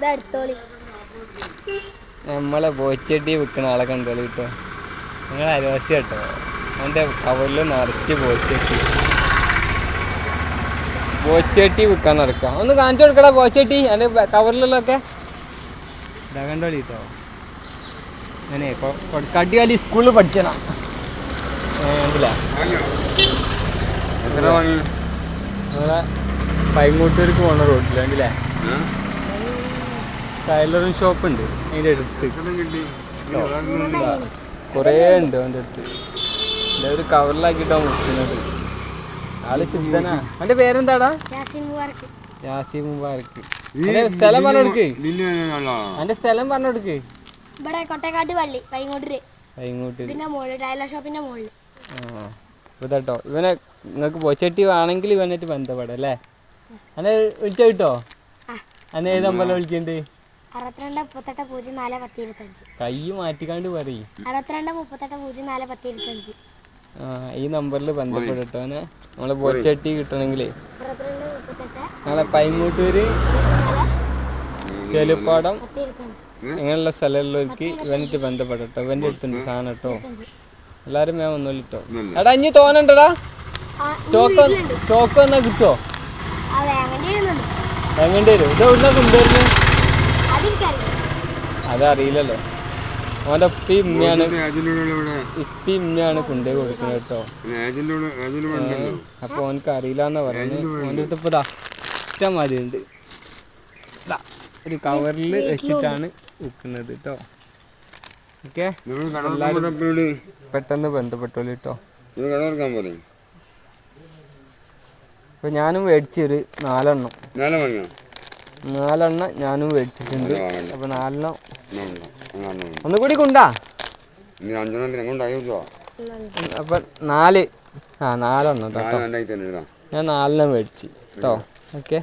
ഇതെടുത്തോളി. നമ്മളെ ബോച്ചട്ടി വിൽക്കണ ആളെ കണ്ടോളി കേട്ടോ നിങ്ങൾ അരവാസി കേട്ടോ അവന്റെ കവറിൽ നിറച്ച് ബോച്ചട്ടി. ബോച്ചട്ടി വിൽക്കാൻ നടക്കാം. ഒന്ന് കാണിച്ചു കൊടുക്കടാ ബോച്ചട്ടി എന്റെ കവറിലുള്ളതൊക്കെ. ഇതാ കണ്ടോളി കേട്ടോ അങ്ങനെ കടിയാലി സ്കൂളിൽ വാങ്ങി? നമ്മളെ പൈങ്ങോട്ടൂർക്ക് പോണ റോഡിൽ കണ്ടില്ലേ? ടൈലറിങ് ഷോപ്പ് ഉണ്ട് അതിന്റെ അടുത്ത്. കുറേ ഉണ്ട് അവന്റെ അടുത്ത്. എന്റെ ഒരു കവറിലാക്കിയിട്ടാണ് മുക്കുന്നത് ആൾ ശുദ്ധനാ. അവന്റെ പേരെന്താടാ? യാസി മുബാർക്ക് സ്ഥലം പറഞ്ഞു കൊടുക്ക് നിന്നെ ആളാ അവന്റെ സ്ഥലം പറഞ്ഞു കൊടുക്ക് ഇവിടെ കൊട്ടക്കാട്ട് പള്ളി പൈങ്ങോട്ടൂര് പൈങ്ങോട്ടൂർ ഇതിന്റെ മുകളിൽ ടൈലർ ഷോപ്പിന്റെ മുകളിൽ ആ ഇതാട്ടോ ഇവനെ നിങ്ങൾക്ക് പൊച്ചട്ടി വേണമെങ്കിൽ ഇവനായിട്ട് ബന്ധപ്പെടാം അല്ലേ? അന്നേ വിളിച്ചോ കിട്ടോ. അന്നെ ഏത് അമ്പലം വിളിക്കണ്ട്? അറുപത്തിരണ്ട് മുപ്പത്തെട്ട് പൂജ്യം നാല് പത്ത് ഇരുപത്തഞ്ച് കൈ മാറ്റിക്കാണ്ട് പറയും. അറുപത്തിരണ്ട് മുപ്പത്തെട്ട് പൂജ്യം നാല് പത്തി ഇരുപത്തഞ്ച് ഈ നമ്പറിൽ ബന്ധപ്പെട്ടോ അവനെ നമ്മളെ ബോച്ചട്ടി കിട്ടണമെങ്കിലേ ഞങ്ങളെ പൈങ്ങോട്ടൂര് ചെലുപ്പാടം പത്ത് ഇങ്ങനെയുള്ള സ്ഥലമുള്ളവർക്ക് ഇവനായിട്ട് ബന്ധപ്പെടട്ടോ. ഇവന്റെ അടുത്തുണ്ട് സാധനം കേട്ടോ. എല്ലാവരും ഞാൻ ഒന്നും കേട്ടോ എടാ ഇനി തോന്നണ്ടടാ സ്റ്റോക്ക് സ്റ്റോക്ക് വന്നാൽ കിട്ടുമോ എങ്ങോട്ട് വരും ഇത് എവിടെ കൊണ്ടുവരുന്നു. അതെനിക്കറിയാം അതറിയില്ലല്ലോ. അവന്റെ ഉപ്പി ഉമ്മയാണ് ഉപ്പി ഇപ്പി ഉമ്മയാണ് കൊണ്ടേ കൊടുക്കുന്നത് കേട്ടോ. അപ്പോൾ അവനക്ക് അറിയില്ല എന്നാ പറയുന്നത് അവന്റെ അടുത്ത് ഇപ്പോൾ ഇഷ്ടം മതി ഉണ്ട് ഒരു കവറിൽ വെച്ചിട്ടാണ് വിൽക്കുന്നത് കേട്ടോ. ഓക്കെ? പെട്ടെന്ന് ബന്ധപ്പെട്ടോളൂ കേട്ടോ. അപ്പോൾ ഞാനും മേടിച്ചൊരു നാലെണ്ണം. നാലെണ്ണം നാലെണ്ണം ഞാനും മേടിച്ചിട്ടുണ്ട്. അപ്പൊ നാലെണ്ണം. ഒന്നുകൂടി കൊണ്ടാ? വെച്ചോ. നാല്. ആ നാലെണ്ണം കേട്ടോ. ഞാൻ നാലെണ്ണം മേടിച്ച്. കേട്ടോ? ഓക്കെ.